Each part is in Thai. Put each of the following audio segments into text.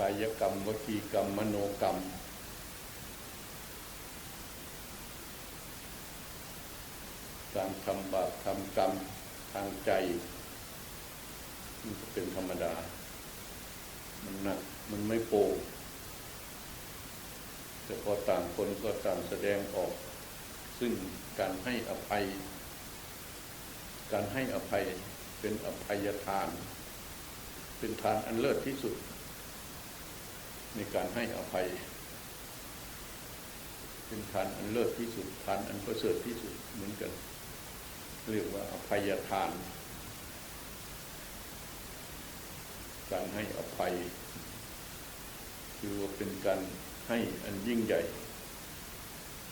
กายกรรมวจีกรรม มโนกรรม การทำบาปทำกรรมทางใจมันก็เป็นธรรมดา มันหนัก มันไม่โปร่งแต่พอต่างคนก็ต่างแสดงออก ซึ่งการให้อภัย การให้อภัยเป็นอภัยทาน เป็นทานอันเลิศที่สุด ในการให้อภัย เป็นทานอันเลิศที่สุดทานอันประเสริฐที่สุดเหมือนกัน เรียกว่าอภัยทาน การให้อภัยคือว่าเป็นการให้อันยิ่งใหญ่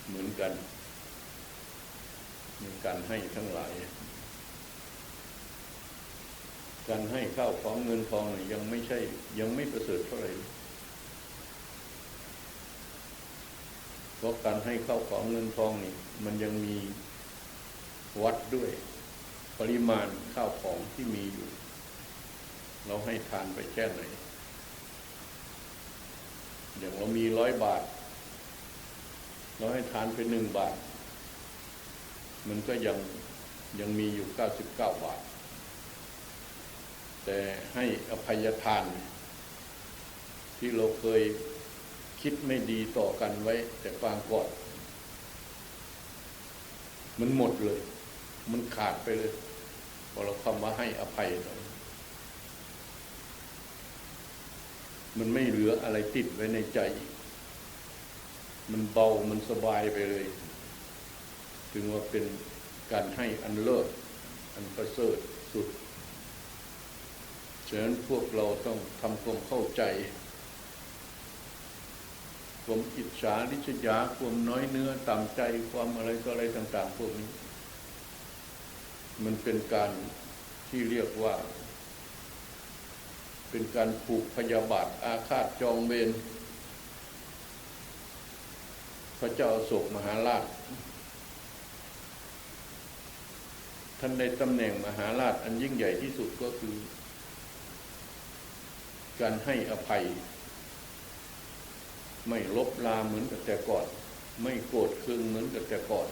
เหมือนกันในการให้ทั้งหลายการให้ข้าวของเงินทองนี่ยังไม่ใช่ยังไม่ประเสริฐเท่าไหร่ เพราะการให้ข้าวของเงินทองนี่ มันยังมีวัดด้วยปริมาณข้าวของที่มีอยู่ เราให้ทานไปแค่ไหน อย่างเรามีร้อยบาท เราให้ทานไปหนึ่งบาท มันก็ยังยังมีอยู่เก้าสิบเก้าบาท แต่ให้อภัยทาน ที่เราเคย คิดไม่ดีต่อกันไว้ แต่ปางก่อน มันหมดเลย มันขาดไปเลยพอเราคำว่าให้อภัยเรามันไม่เหลืออะไรติดไว้ในใจ มันเบามันสบายไปเลย ถึงว่าเป็นการให้อันเลิศอันประเสริฐสุดฉะนั้นพวกเราต้องทำความเข้าใจ ความอิจฉาริษยาความน้อยเนื้อต่ำใจความอะไรก็อะไรต่าง ๆ พวกนี้ มันเป็นการที่เรียกว่า เป็นการผูกพยาบาทอาฆาตจองเวรพระเจ้าโศกมหาราชท่านในตำแหน่งมหาราชอันยิ่งใหญ่ที่สุดก็คือ การให้อภัย ไม่ลบลาเหมือนกับแต่ก่อน ไม่โกรธเคืองเหมือนกับแต่ก่อน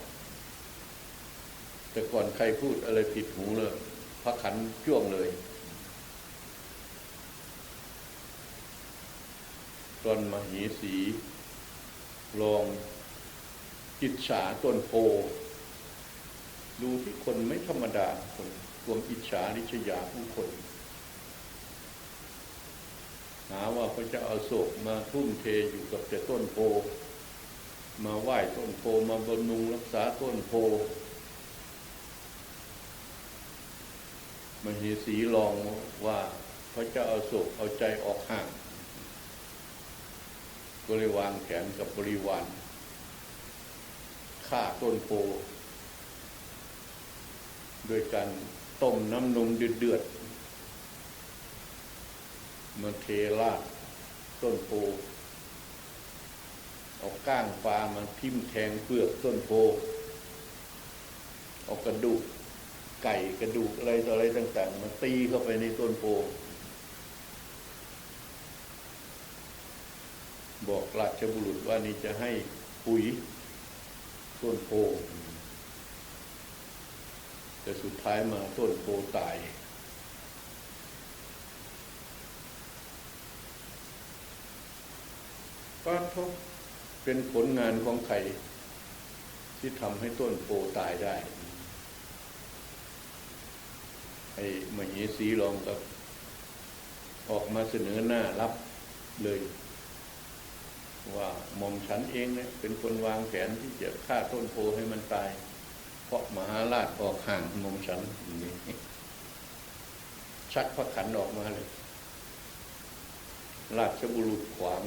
แต่ก่อนใครพูดอะไรผิดหูเลยพระขันจ้วงเลย ตอนมเหสีลองอิจฉาต้นโพ ดูที่คนไม่ธรรมดาคนควมอิจฉาริษยาผู้คน หาว่าพระเจ้าอาโศกมาทุ่มเทอยู่กับแต่ต้นโพ มาไหว้ต้นโพมาบำรุงรักษาต้นโพมเหสีลองว่าพระเจ้าอาโศกเอาใจออกห่าง ก็เลยวางแผนกับบริวารฆ่าต้นโพ โดยการต้มน้ำนมเดือดๆ มาเทราดต้นโพเอาก้างปลามาทิ่มแทงเปลือกต้นโพเอากระดูกไก่กระดูกอะไรต่ออะไรต่าง ๆมาตีเข้าไปในต้นโพบอกราชบุรุษว่านี่จะให้ปุ๋ยต้นโพแต่สุดท้ายมาต้นโพตาย ก็ทบเป็นผลงานของใครที่ทำให้ต้นโพตายได้ ไอ้มเหสีลองก็ ออกมาเสนอหน้ารับเลย ว่าหม่อมฉันเองเนี่ยเป็นคนวางแผนที่จะฆ่าต้นโพให้มันตาย เพราะมหาราชออกห่างหม่อมฉันนี้ชักพระขันออกมาเลย ราชบุรุษขวาง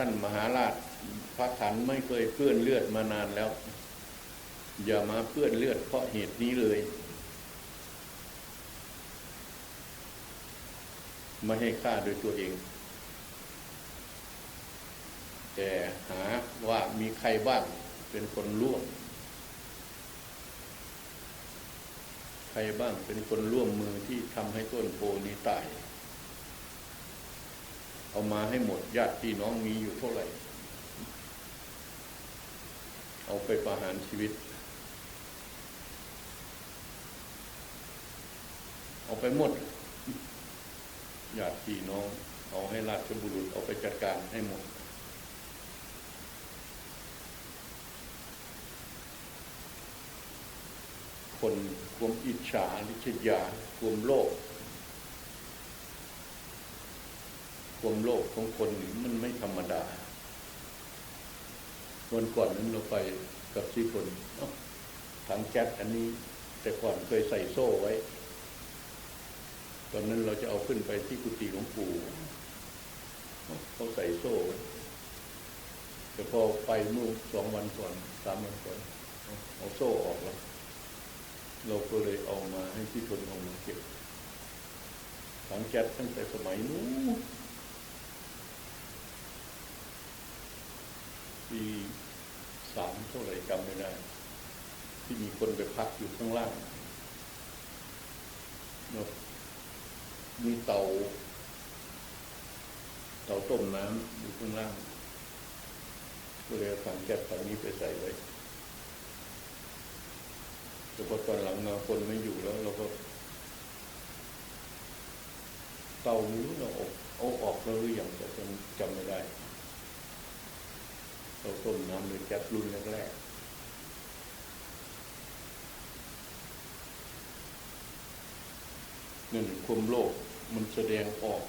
ท่านมหาราชพระขันไม่เคยเปื้อนเลือดมานานแล้ว อย่ามาเปื้อนเลือดเพราะเหตุนี้เลย ไม่ให้ฆ่าโดยตัวเอง แต่หาว่ามีใครบ้างเป็นคนร่วม ใครบ้างเป็นคนร่วมมือที่ทำให้ต้นโพนี้ตาย เอามาให้หมดญาติพี่น้องมีอยู่เท่าไหร่ เอาไปประหารชีวิต เอาไปหมดญาติพี่น้อง เอาให้ราชบุรุษเอาไปจัดการให้หมดคนความอิจฉาลิษยาความโลภ ความโลภของคนนี่มันไม่ธรรมดา วันก่อนนั้นเราไปกับที่คนเอ้าถังแก๊สอันนี้ แต่ก่อนเคยใส่โซ่ไว้ ตอนนั้นเราจะเอาขึ้นไปที่กุฏิหลวงปู่เขาใส่โซ่ไว้แต่พอไปเมื่อสองวันก่อนสามวันก่อนเอาโซ่ออกแล้วเราก็เลยเอามาให้ที่ทนเอามาเก็บถังแก๊สตั้งแต่สมัยนู้น ปีสามเท่าไหร่จำไม่ได้ ที่มีคนไปพักอยู่ข้างล่างเนาะมีเตาเตาต้มน้ำอยู่ข้างล่างก็เลยเอาถังแก๊สถังนี้ไปใส่ไว้แต่พอตอนหลังมาคนไม่อยู่แล้ว เราก็ เตานี้เราออกเอาออกแล้วหรือยังแต่จำจำไม่ได้ เราต้มน้ำเลยแก๊สรุ่นแรกๆนั่นความโลภมันแสดงออก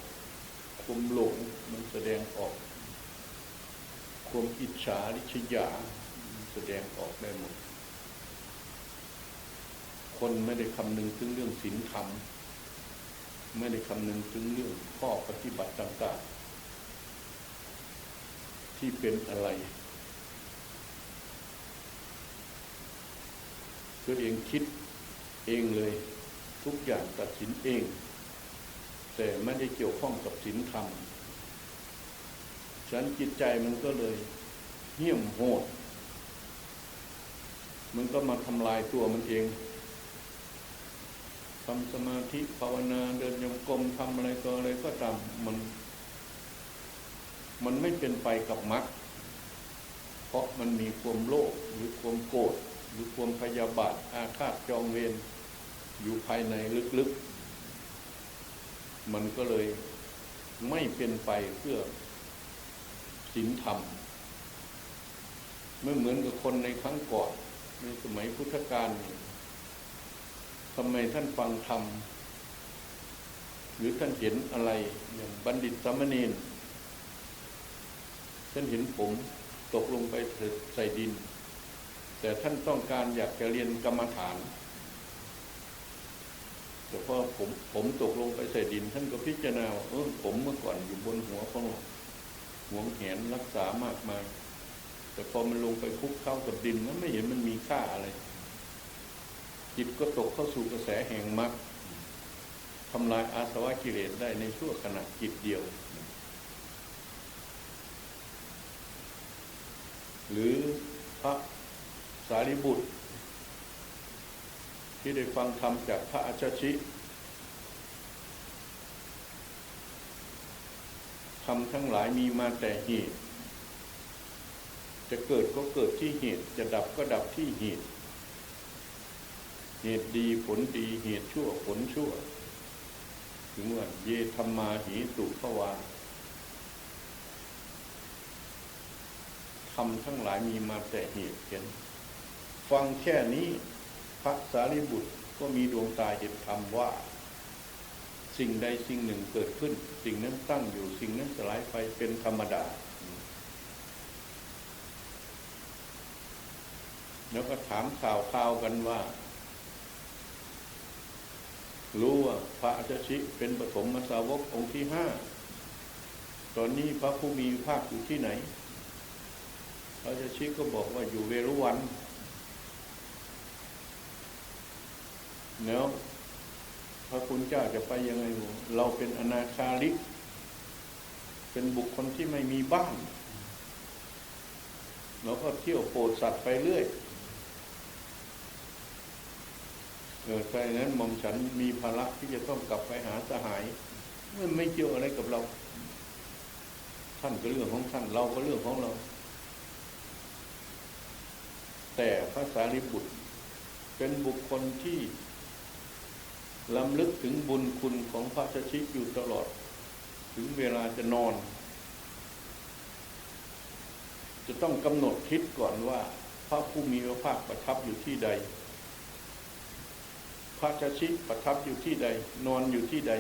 ความหลงมันแสดงออก ความอิจฉาริษยามันแสดงออกได้หมด คนไม่ได้คำนึงถึงเรื่องศีลธรรม ไม่ได้คำนึงถึงเรื่องข้อปฏิบัติต่างๆที่เป็นอะไร ตัวเองคิดเองเลย ทุกอย่างตัดสินเอง แต่ไม่ได้เกี่ยวข้องกับศีลธรรมฉันจิตใจมันก็เลยเหี้ยมโหด มันก็มาทำลายตัวมันเองทำสมาธิภาวนาเดินยงกรมทำอะไรก็อะไรก็ตามมัน มันไม่เป็นไปกับมรรคเพราะมันมีความโลภหรือความโกรธ หรือความพยาบาทอาฆาตจองเวรอยู่ภายในลึกๆ มันก็เลยไม่เป็นไปเพื่อศีลธรรม ไม่เหมือนกับคนในครั้งก่อนในสมัยพุทธกาลทำไมท่านฟังธรรม หรือท่านเห็นอะไรอย่างบัณฑิตสามเณรท่านเห็นผมตกลงไปใส่ดิน แต่ท่านต้องการอยากจะเรียนกรรมฐานแต่พอผมผมตกลงไปใส่ดิน ท่านก็พิจารณาเออผมเมื่อก่อนอยู่บนหัวของหวงแหนรักษามากมาย แต่พอมันลงไปคุกเข้ากับดินมันไม่เห็นมันมีค่าอะไร จิตก็ตกเข้าสู่กระแสแห่งมรรคทำลายอาสวะกิเลสได้ในชั่วขณะจิตเดียว หรือพระ สารีบุตร ที่ได้ฟังธรรมจากพระอาชชิธรรมทั้งหลายมีมาแต่เหตุ จะเกิดก็เกิดที่เหตุ จะดับก็ดับที่เหตุ เหตุดีผลดีเหตุชั่วผลชั่ว ถึงว่าเยธรรมาหิตุภวาธรรมทั้งหลายมีมาแต่เหตุเห็น ฟังแค่นี้พระสารีบุตรก็มีดวงตาเห็นธรรมว่า สิ่งใดสิ่งหนึ่งเกิดขึ้น สิ่งนั้นตั้งอยู่สิ่งนั้นสลายไปเป็นธรรมดา แล้วก็ถามข่าวข่าวกันว่า รู้ว่าพระอาจชิเป็นปฐมมสาวกองค์ที่ห้าตอนนี้พระผู้มีภาคอยู่ที่ไหนพระอาจชิก็บอกว่าอยู่เวรุวัน แล้วพระคุณเจ้าจะไปยังไงเราเป็นอนาคาริก เป็นบุคคลที่ไม่มีบ้าน เราก็เที่ยวโปรดสัตว์ไปเรื่อยเออใช่นั้นมอมฉันมีภาระที่จะต้องกลับไปหาสหายมันไม่เกี่ยวอะไรกับเรา ท่านก็เรื่องของท่านเราก็เรื่องของเรา แต่พระสารีบุตร เป็นบุคคลที่ ลำลึกถึงบุญคุณของพระชชิอยู่ตลอด ถึงเวลาจะนอน จะต้องกำหนดทิศก่อนว่าพระผู้มีพระภาคประทับอยู่ที่ใด พระชชิประทับอยู่ที่ใด นอนอยู่ที่ใด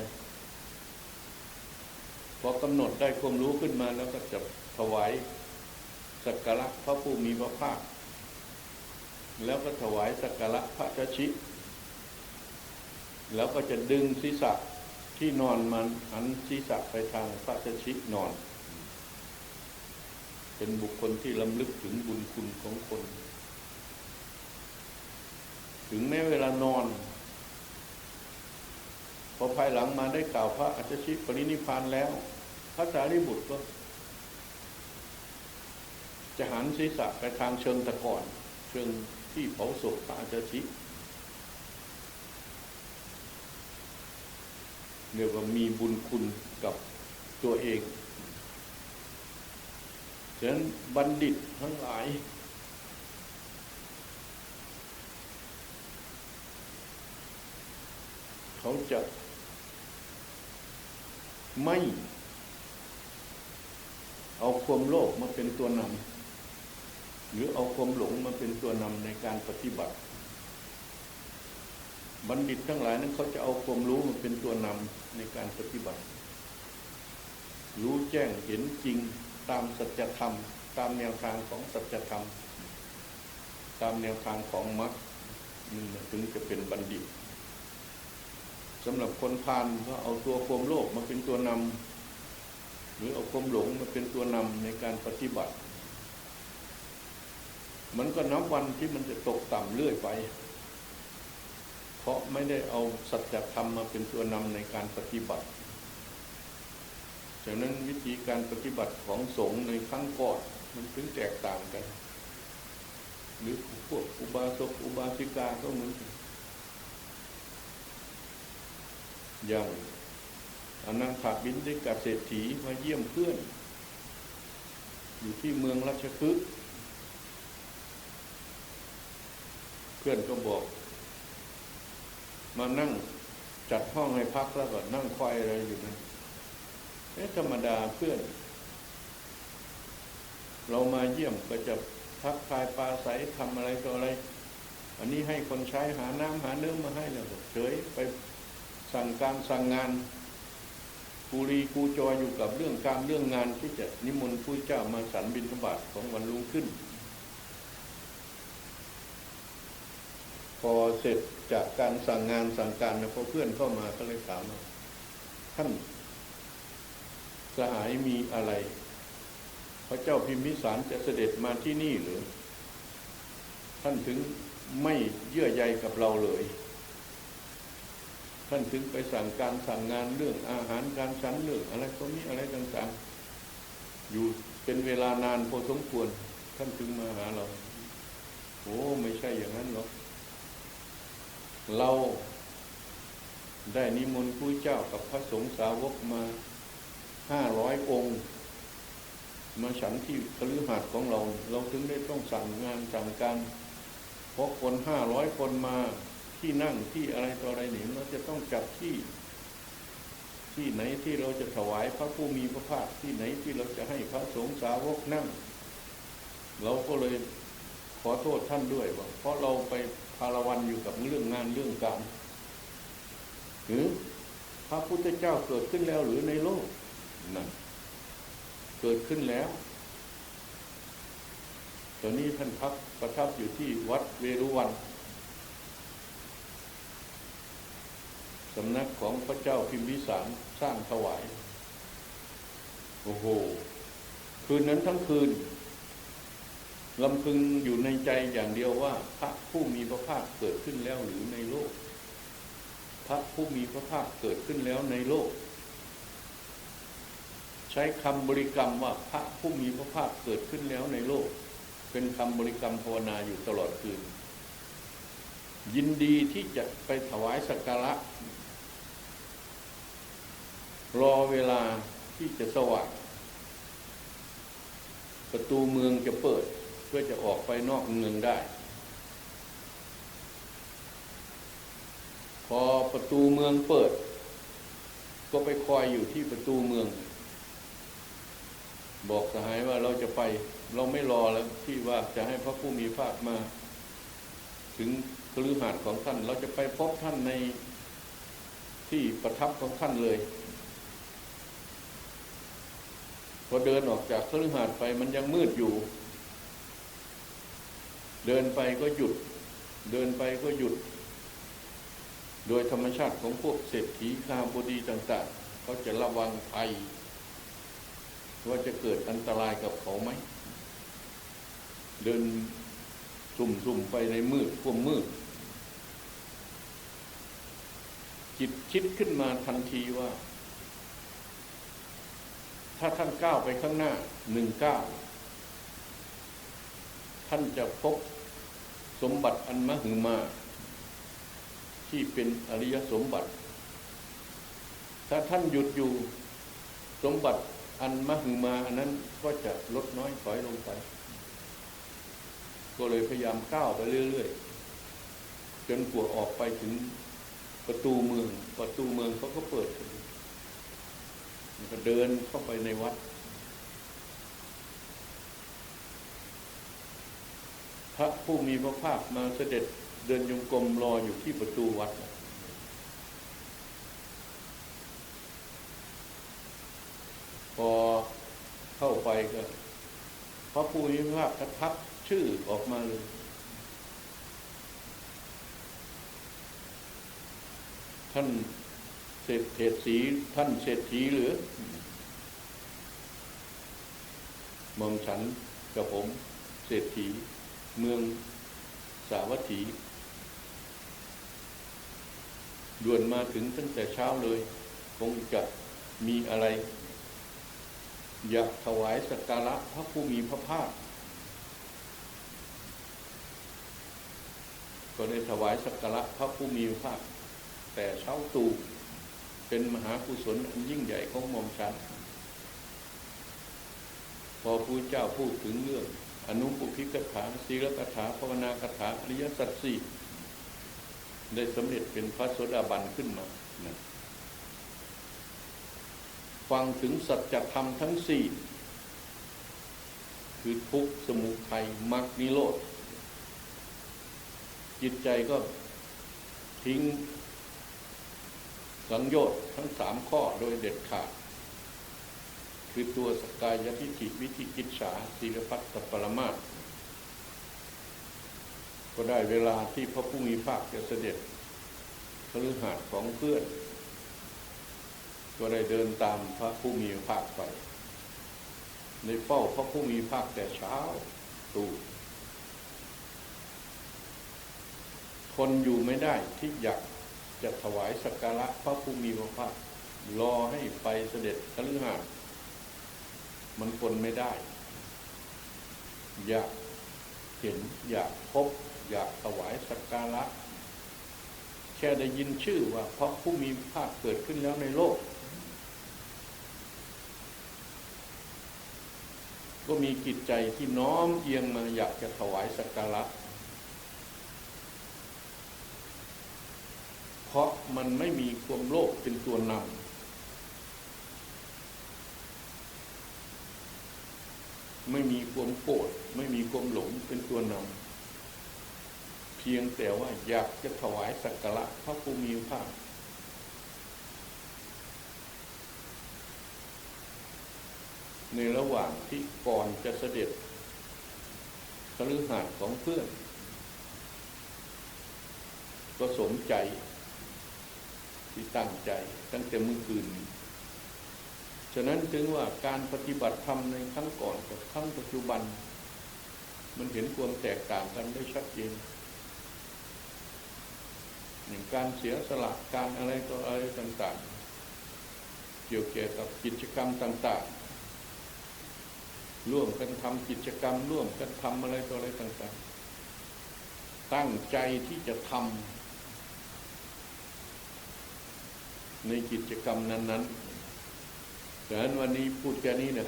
พอกำหนดได้ความรู้ขึ้นมาแล้วก็จะถวายสักการะพระผู้มีพระภาค แล้วก็ถวายสักการะพระชชิ แล้วก็จะดึงศีรษะที่นอนมันหันศีรษะไปทางพระชชินอน เป็นบุคคลที่ลำลึกถึงบุญคุณของคน ถึงแม้เวลานอนพอภายหลังมาได้กล่าวพระอัจฉริปรินิพานแล้ว พระสารีบุตรก็ จะหันศีรษะไปทางเชิงตะกอนเชิงที่เผาศพพระอัจฉริ เรียกว่ามีบุญคุณกับตัวเองฉะนั้นบัณฑิตทั้งหลาย เขาจะไม่เอาความโลภมาเป็นตัวนำหรือเอาความหลงมาเป็นตัวนำในการปฏิบัติ บัณฑิตทั้งหลายนั้นเขาจะเอาความรู้มาเป็นตัวนำในการปฏิบัติ รู้แจ้งเห็นจริงตามสัจธรรม ตามแนวทางของสัจธรรม ตามแนวทางของมรรคนี่ถึงจะเป็นบัณฑิตสำหรับคนพาลก็เอาตัวความโลภมาเป็นตัวนำหรือเอาความหลงมาเป็นตัวนำในการปฏิบัติ มันก็นับวันที่มันจะตกต่ำเรื่อยไป ราะไม่ได้เอาสัจธรรมมาเป็นตัวนำในการปฏิบัติฉะนั้นวิธีการปฏิบัติของสงฆ์ในครั้งก่อนมันถึงแตกต่างกัน หรือพวกอุบาสกอุบาสิกาก็เหมือนกันอย่างอนังขาบินได้กับเศรษฐีมาเยี่ยมเพื่อน อยู่ที่เมืองราชคฤห์เพื่อนก็บอก มานั่งจัดห้องให้พักแล้วก็นั่งควายอะไรอยู่นั่นเอ๊ะธรรมดาเพื่อน เรามาเยี่ยมก็จะพักทายปลาใสทำอะไรต่ออะไร อันนี้ให้คนใช้หาน้ำหาเนื้อมาให้แล้วเฉยไปสั่งการสั่งงานกูรีกูจอยอยู่กับเรื่องการเรื่องงานที่จะนิมนต์ผู้เจ้ามาสันบินธบาตของวันรุ่งขึ้น พอเสร็จจากการสั่งงานสั่งการนะพอเพื่อนเข้ามาก็เลยถามว่าท่านสหายมีอะไร พระเจ้าพิมพิสารจะเสด็จมาที่นี่หรือ ท่านถึงไม่เยื่อใยกับเราเลย ท่านถึงไปสั่งการสั่งงานเรื่องอาหารการฉันเรื่องอะไรก็มีอะไรต่างๆ อยู่เป็นเวลานานพอสมควร ท่านถึงมาหาเรา โอ้ไม่ใช่อย่างนั้นหรอก เราได้นิมนต์ผู้เจ้ากับพระสงฆ์สาวกมาห้าร้อยองค์ มาฉันที่คฤหาสน์ของเรา เราถึงได้ต้องสั่งงานสั่งการเพราะคนห้าร้อยคนมาที่นั่งที่อะไรต่ออะไรหนิเราจะต้องจัดที่ ที่ไหนที่เราจะถวายพระผู้มีพระภาคที่ไหนที่เราจะให้พระสงฆ์สาวกนั่ง เราก็เลยขอโทษท่านด้วยว่าเพราะเราไป พาราวันอยู่กับเรื่องงานเรื่องการหรือพระพุทธเจ้าเกิดขึ้นแล้วหรือในโลกนั่นเกิดขึ้นแล้ว ตอนนี้ท่านพักประทับอยู่ที่วัดเวรุวันสำนักของพระเจ้าพิมพิสารสร้างถวาย โอ้โห คืนนั้นทั้งคืน ลำพึงอยู่ในใจอย่างเดียวว่า พระผู้มีพระภาคเกิดขึ้นแล้วหรือในโลก พระผู้มีพระภาคเกิดขึ้นแล้วในโลก ใช้คำบริกรรมว่าพระผู้มีพระภาคเกิดขึ้นแล้วในโลก เป็นคำบริกรรมภาวนาอยู่ตลอดคืน ยินดีที่จะไปถวายสักการะ รอเวลาที่จะสว่างประตูเมืองจะเปิด เพื่อจะออกไปนอกเมืองได้ พอประตูเมืองเปิด ก็ไปคอยอยู่ที่ประตูเมือง บอกสหายว่าเราจะไป เราไม่รอแล้วที่ว่าจะให้พระผู้มีพระภาคมา ถึงคฤหาสน์ของท่าน เราจะไปพบท่านในที่ประทับของท่านเลยพอเดินออกจากคฤหาสน์ไปมันยังมืดอยู่ เดินไปก็หยุด เดินไปก็หยุด โดยธรรมชาติของพวกเศรษฐีข้าบดีต่าง ๆ เขาจะระวังภัย ว่าจะเกิดอันตรายกับเขาไหม เดินสุ่มๆไปในมืดความมืด จิตคิดขึ้นมาทันทีว่า ถ้าท่านก้าวไปข้างหน้าหนึ่งก้าว ท่านจะพบสมบัติอันมหึมาที่เป็นอริยสมบัติ ถ้าท่านหยุดอยู่สมบัติอันมหึมาอันนั้นก็จะลดน้อยถอยลงไป ก็เลยพยายามก้าวไปเรื่อยๆ จนกว่าออกไปถึงประตูเมือง ประตูเมืองเขาก็เปิดก็เดินเข้าไปในวัด ระผู้มีพระภาคมาเสด็จเดินยงกรมรออยู่ที่ประตูวัดพอเข้าไปก็พระผู้มีพระภาคทักชื่อออกมาเลยท่านเศรษฐีท่านเศรษฐีหรือหมอมฉันกับผมเศรษฐี เมืองสาวัตถีด่วนมาถึงตั้งแต่เช้าเลย คงจะมีอะไร อยากถวายสักการะพระผู้มีพระภาค ก็ได้ถวายสักการะพระผู้มีพระภาค แต่เช้าตู่เป็นมหากุศลอันยิ่งใหญ่ของมอมฉันพอพระเจ้าพูดถึงเรื่อง อนุปุพิกถาศีลกถาภาวนากถาอริยสัจสี่ได้สำเร็จเป็นพระโสดาบันขึ้นมานะฟังถึงสัจธรรมทั้งสี่คือทุกข์สมุทัยมรรคนิโรธจิตใจก็ทิ้งสังโยชน์ทั้งสามข้อโดยเด็ดขาด คือตัวสกายทิฏฐิวิธิกิจฉาศีลพัตตปรมาตก็ได้เวลาที่พระผู้มีภาคจะเสด็จพฤหัสของเพื่อน ก็ได้เดินตามพระผู้มีภาคไป ในเฝ้าพระผู้มีภาคแต่เช้าตู่ คนอยู่ไม่ได้ที่อยากจะถวายสักการะพระผู้มีพระภาครอให้ไปเสด็จคฤหัสถ์ มันคนไม่ได้ อยากเห็นอยากพบ อยากถวายสักการะแค่ได้ยินชื่อว่าพระผู้มีภาคเกิดขึ้นแล้วในโลก ก็มีจิตใจที่น้อมเอียงมาอยากจะถวายสักการะเพราะมันไม่มีความโลภเป็นตัวนำ ไม่มีความโกรธไม่มีความหลงเป็นตัวนำเพียงแต่ว่าอยากจะถวายสักการะพระผู้มีพระภาคในระหว่างที่ก่อนจะเสด็จคฤหาสน์ของเพื่อน ก็สมใจที่ตั้งใจตั้งแต่เมื่อคืน ฉะนั้นจึงว่าการปฏิบัติธรรมในครั้งก่อนกับครั้งปัจจุบัน มันเห็นความแตกต่างกันได้ชัดเจนอย่างการเสียสละการอะไรต่ออะไรต่างๆ เกี่ยวเกี่ยวกับกิจกรรมต่างๆ ร่วมกันทำกิจกรรม ร่วมกันทำอะไรต่ออะไรต่างๆ ตั้งใจที่จะทำในกิจกรรมนั้น ๆ ดังนั้นวันนี้พูดแค่นี้เนี่ย